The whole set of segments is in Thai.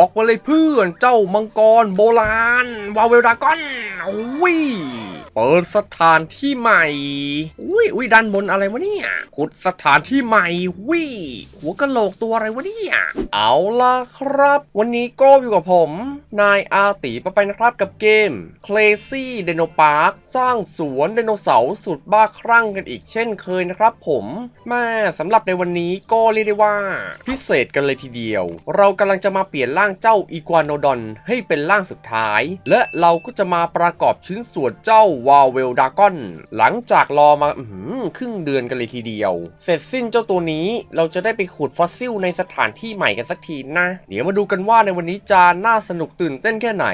อกมาเลยเพื่อนเจ้ามังกรโบราณวาเวลดากอนอุ้ย เปิดสถานที่ใหม่ อุ้ยอุ้ยด้านบนอะไรวะเนี่ยขุดสถานที่ใหม่วิหัวกะโหลกตัวอะไรวะเนี่ย เอาล่ะครับ วันนี้ก็อยู่กับผม นายอาตีปะไปนะครับกับเกม Crazy Dino Park สร้างสวนไดโนเสาร์สุดบ้าคลั่งกันอีกเช่นเคยนะครับผมแม่สำหรับในวันนี้ก็เรียกได้ว่า พิเศษกันเลยทีเดียว เรากำลังจะมาเปลี่ยนร่างเจ้าอีควานโนดอนให้เป็นร่างสุดท้าย และเราก็จะมาประกอบชิ้นส่วนเจ้าวาเวลดากอนหลังจากรอมาอืครึ่งเดือนกันเลยทีเดียว เสร็จสิ้นเจ้าตัวนี้เราจะได้ไปขุดฟอสซิลในสถานที่ใหม่กันสักทีนะ เดี๋ยวมาดูกันว่าในวันนี้จะน่าสนุกตื่นเต้นแค่ไหน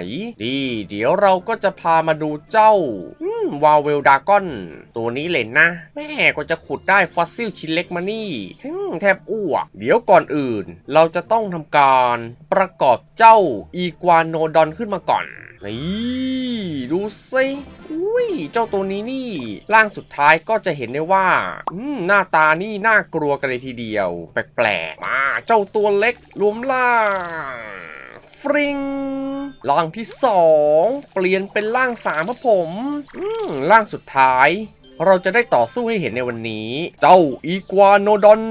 ดี เดี๋ยวเราก็จะพามาดูเจ้าวาเวลดากอนตัวนี้เลยนะ แม่ก็จะขุดได้ฟอสซิลชิ้นเล็กมานี่ แทบอ้วก เดี๋ยวก่อนอื่น เราจะต้องทำการประกอบเจ้าอีควานโนดอนขึ้นมาก่อน นี่ ดูสิอุยเจ้าตัวนี้นี่ร่างสุดท้ายก็จะเห็นได้ว่าอืมหน้าตานี่น่ากลัวกันเลยทีเดียว แปลกๆมาเจ้าตัวเล็กรวมร่างฟริงร่างที่สองเปลี่ยนเป็นร่างสามครับผมอืมร่างสุดท้ายเราจะได้ต่อสู้ให้เห็นในวันนี้ เจ้าอีควาโนดอน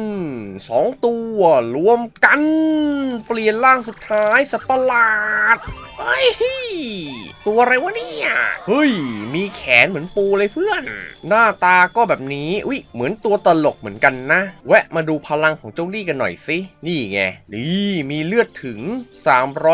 สองตัวรวมกัน เปลี่ยนร่างสุดท้ายสัตว์ปหลาด ฮ้ย ตัวอะไรวะเนี่ย เฮ้ย มีแขนเหมือนปูเลยเพื่อน หน้าตาก็แบบนี้อุ้ยเหมือนตัวตลกเหมือนกันนะ แวะมาดูพลังของเจ้าลี่กันหน่อยสิ นี่ไง นี่มีเลือดถึง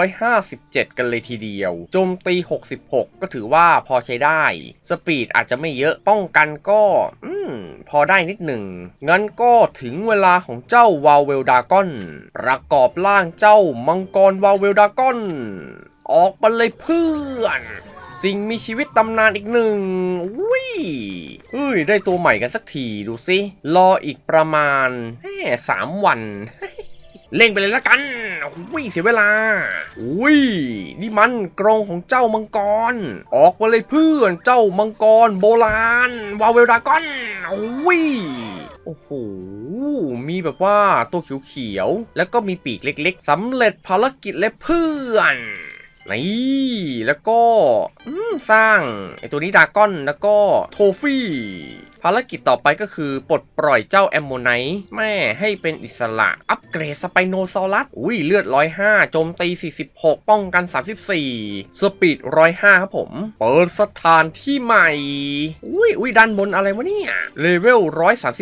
357 กันเลยทีเดียว โจมตี 66 ก็ถือว่าพอใช้ได้ สปีดอาจจะไม่เยอะ ป้องกันก็อืมพอได้นิดหนึ่ง งั้นก็ถึงเวลาของเจ้าวาเวลดากอน ประกอบร่างเจ้ามังกรวาเวลดากอน ออกมาเลยเพื่อน สิ่งมีชีวิตตำนานอีกหนึ่งอุ้ยเฮ้ย ได้ตัวใหม่กันสักทีดูสิรออีกประมาณแค่สามวันเล่งไปเลยละกันอุ้ยเสียเวลา อุ้ย นี่มันกรงของเจ้ามังกร ออกมาเลยเพื่อนเจ้ามังกรโบราณ วาเวลดากอนอุ้ย โอ้โห มีแบบว่าตัวเขียวๆ แล้วก็มีปีกเล็กๆสำเร็จภารกิจเลยเพื่อน นี่แล้วก็อืมสร้างไอตัวนี้ดากอนแล้วก็โทฟี่ ภารกิจต่อไปก็คือปลดปล่อยเจ้าแอมโมไนท์แม่ให้เป็นอิสระ อัปเกรดสไปโนซอรัส อุ้ยเลือด 105 โจมตี 46 ป้องกัน 34 สปีด 105 ครับผม เปิดสถานที่ใหม่ อุ้ยอุ้ยด้านบนอะไรวะเนี่ย เลเวล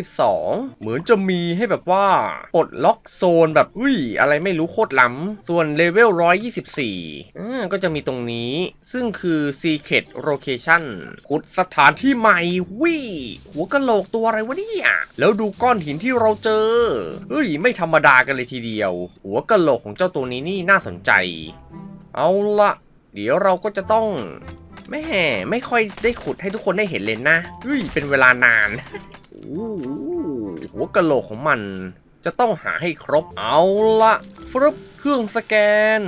132 เหมือนจะมีให้แบบว่าปลดล็อกโซนแบบอุ้ยอะไรไม่รู้โคตรล้ำ ส่วนเลเวล 124อ่าก็จะมีตรงนี้ ซึ่งคือ Secret Location ขุดสถานที่ใหม่วิหัวกะโหลกตัวอะไรวะเนี่ยแล้วดูก้อนหินที่เราเจอเฮ้ยไม่ธรรมดากันเลยทีเดียว หัวกะโหลกของเจ้าตัวนี้นี่น่าสนใจ เอาละเดี๋ยวเราก็จะต้องแม่ไม่ค่อยได้ขุดให้ทุกคนได้เห็นเลยนะเฮ้ยเป็นเวลานานโอ้หัวกะโหลกของมันจะต้องหาให้ครบเอาละฟรึบเครื่องสแกน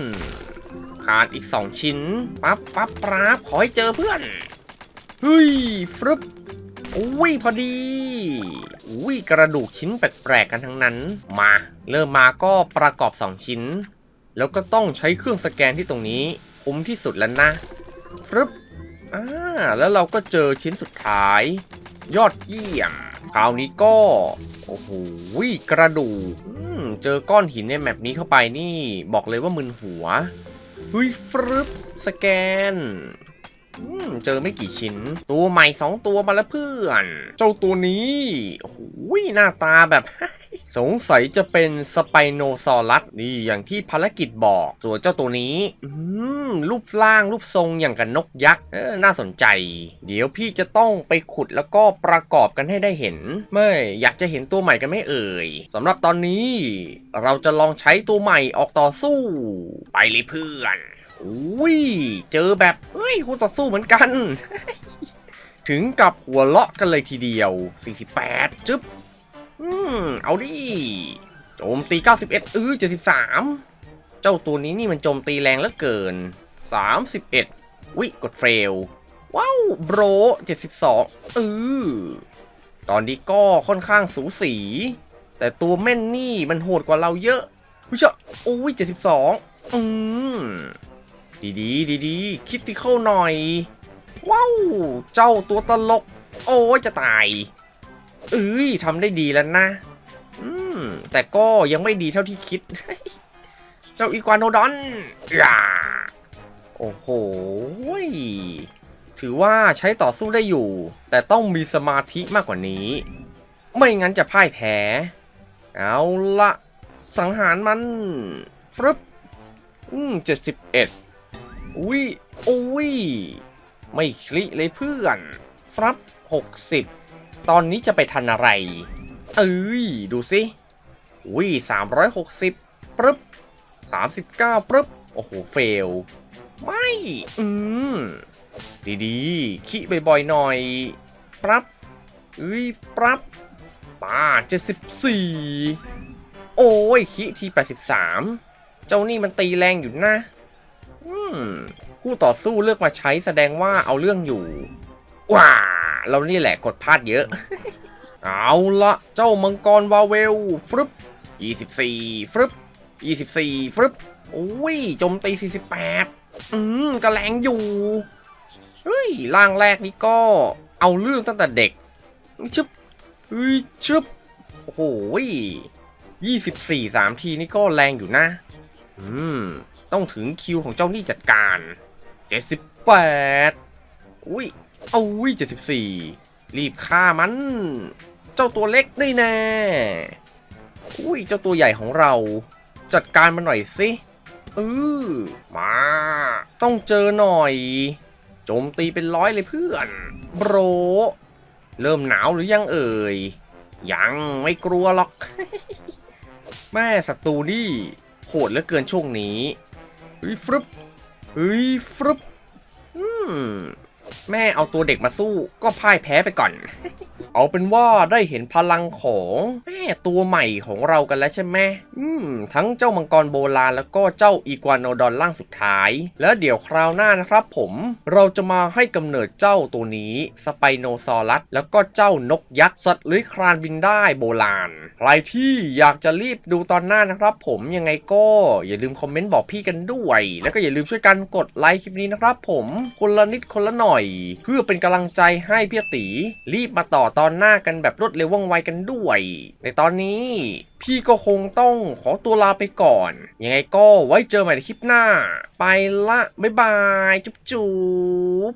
ขาดอีก 2 ชิ้น ปั๊บปั๊บปราบขอให้เจอเพื่อน เฮ้ยฟรึบ อุ้ยพอดี อุ้ยกระดูกชิ้นแปลกๆกันทั้งนั้น มา เริ่มมาก็ประกอบ 2 ชิ้น แล้วก็ต้องใช้เครื่องสแกนที่ตรงนี้คุ้มที่สุดแล้วนะฟรึบอ่าแล้วเราก็เจอชิ้นสุดท้าย ยอดเยี่ยม คราวนี้ก็ โอ้โหกระดูกเจอก้อนหินในแมปนี้เข้าไปนี่ บอกเลยว่ามึนหัวเฮ้ยฟรึบสแกน เจอไม่กี่ชิ้น ตัวใหม่สองตัวมาแล้วเพื่อน เจ้าตัวนี้โอ้โหน้าตาแบบ สงสัยจะเป็นสไปโนซอรัสนี่อย่างที่ภารกิจบอกส่วนเจ้าตัวนี้อืมรูปร่างรูปทรงอย่างกับนกยักษ์เออน่าสนใจ เดี๋ยวพี่จะต้องไปขุดแล้วก็ประกอบกันให้ได้เห็น ไม่อยากจะเห็นตัวใหม่กันไม่เอ่ยสำหรับตอนนี้ เราจะลองใช้ตัวใหม่ออกต่อสู้ ไปเลยเพื่อน อุ้ย เจอแบบเฮ้ยคู่ต่อสู้เหมือนกัน ถึงกับหัวเลาะกันเลยทีเดียว 48 จึ๊บ อืม เอาดิโจมตี 91เออ73 เจ้าตัวนี้นี่มันโจมตีแรงเหลือเกิน 31 วิกดเฟล ว้าวโบร72เออตอนนี้ก็ค่อนข้างสูสี แต่ตัวแม่นนี่มันโหดกว่าเราเยอะผู้ชมโอ้ย72 อืม ดีๆดีๆคิดที่เข้าหน่อย ว้าว เจ้าตัวตลก โอ้จะตาย เอ้ยทำได้ดีแล้วนะ อืม แต่ก็ยังไม่ดีเท่าที่คิด เจ้าอีกวานโนดอนอย่าโอ้โห ถือว่าใช้ต่อสู้ได้อยู่ แต่ต้องมีสมาธิมากกว่านี้ ไม่งั้นจะพ่ายแพ้ เอาละ สังหารมันฟรึบอืมเจ็ดสิบเอ็ด อุ้ยอุ้ย ไม่คลิเลยเพื่อนฟรับหกสิบตอนนี้จะไปทันอะไร เอ้ย ดูสิอุ้ยสามร้อยหกสิบปึ๊บสามสิบเก้าปึ๊บ โอ้โห เฟล ไม่ อืม ดีๆ ขี้บ่อยๆ หน่อยปรับเอ้ยปรับป้าเจ็ดสิบสี่โอ้ย ขี้ทีแปดสิบสามเจ้านี่มันตีแรงอยู่นะ คู่ต่อสู้เลือกมาใช้แสดงว่าเอาเรื่องอยู่ ว้า เรานี่แหละกดพลาดเยอะ เอาละเจ้ามังกรวาเวลฟรึบ24 ฟรึบ24 ฟรึบอุ้ยโจมตี 48 อืมกระแรงอยู่ เฮ้ยร่างแรกนี่ก็เอาเรื่องตั้งแต่เด็กชึบเฮ้ยชึบโอ้โห24 3ทีนี่ก็แรงอยู่นะ อืม ต้องถึงคิวของเจ้านี่จัดการ 78 อุ้ยเอาอุ้ย74 รีบฆ่ามัน เจ้าตัวเล็กนี่แน่อุ้ยเจ้าตัวใหญ่ของเรา จัดการมันหน่อยสิเออมา ต้องเจอหน่อย โจมตีเป็นร้อยเลยเพื่อนโบรเริ่มหนาวหรือยังเอ่ย ยังไม่กลัวหรอก แม่ศัตรูนี่โหดเหลือเกินช่วงนี้ เฮ้ยฟรึบเฮ้ยฟรึบอืม แม่เอาตัวเด็กมาสู้ก็พ่ายแพ้ไปก่อน เอาเป็นว่าได้เห็นพลังของแม่ตัวใหม่ของเรากันแล้วใช่ไหมอืม ทั้งเจ้ามังกรโบราณแล้วก็เจ้าอีกัวโนดอนล่างสุดท้าย แล้วเดี๋ยวคราวหน้านะครับผม เราจะมาให้กำเนิดเจ้าตัวนี้สไปโนซอรัส แล้วก็เจ้านกยักษ์สัตว์เลื้อยคลานบินได้โบราณ ใครที่อยากจะรีบดูตอนหน้านะครับผมยังไงก็อย่าลืมคอมเมนต์บอกพี่กันด้วย แล้วก็อย่าลืมช่วยกันกดไลค์คลิปนี้นะครับผมคนละนิดคนละหน่อยเพื่อเป็นกำลังใจให้พี่ตีรีบมาต่อตอนหน้ากันแบบรวดเร็วว่องไวกันด้วย ในตอนนี้ พี่ก็คงต้องขอตัวลาไปก่อน ยังไงก็ไว้เจอใหม่ในคลิปหน้า ไปละ บ๊ายบาย จุ๊บจุ๊บ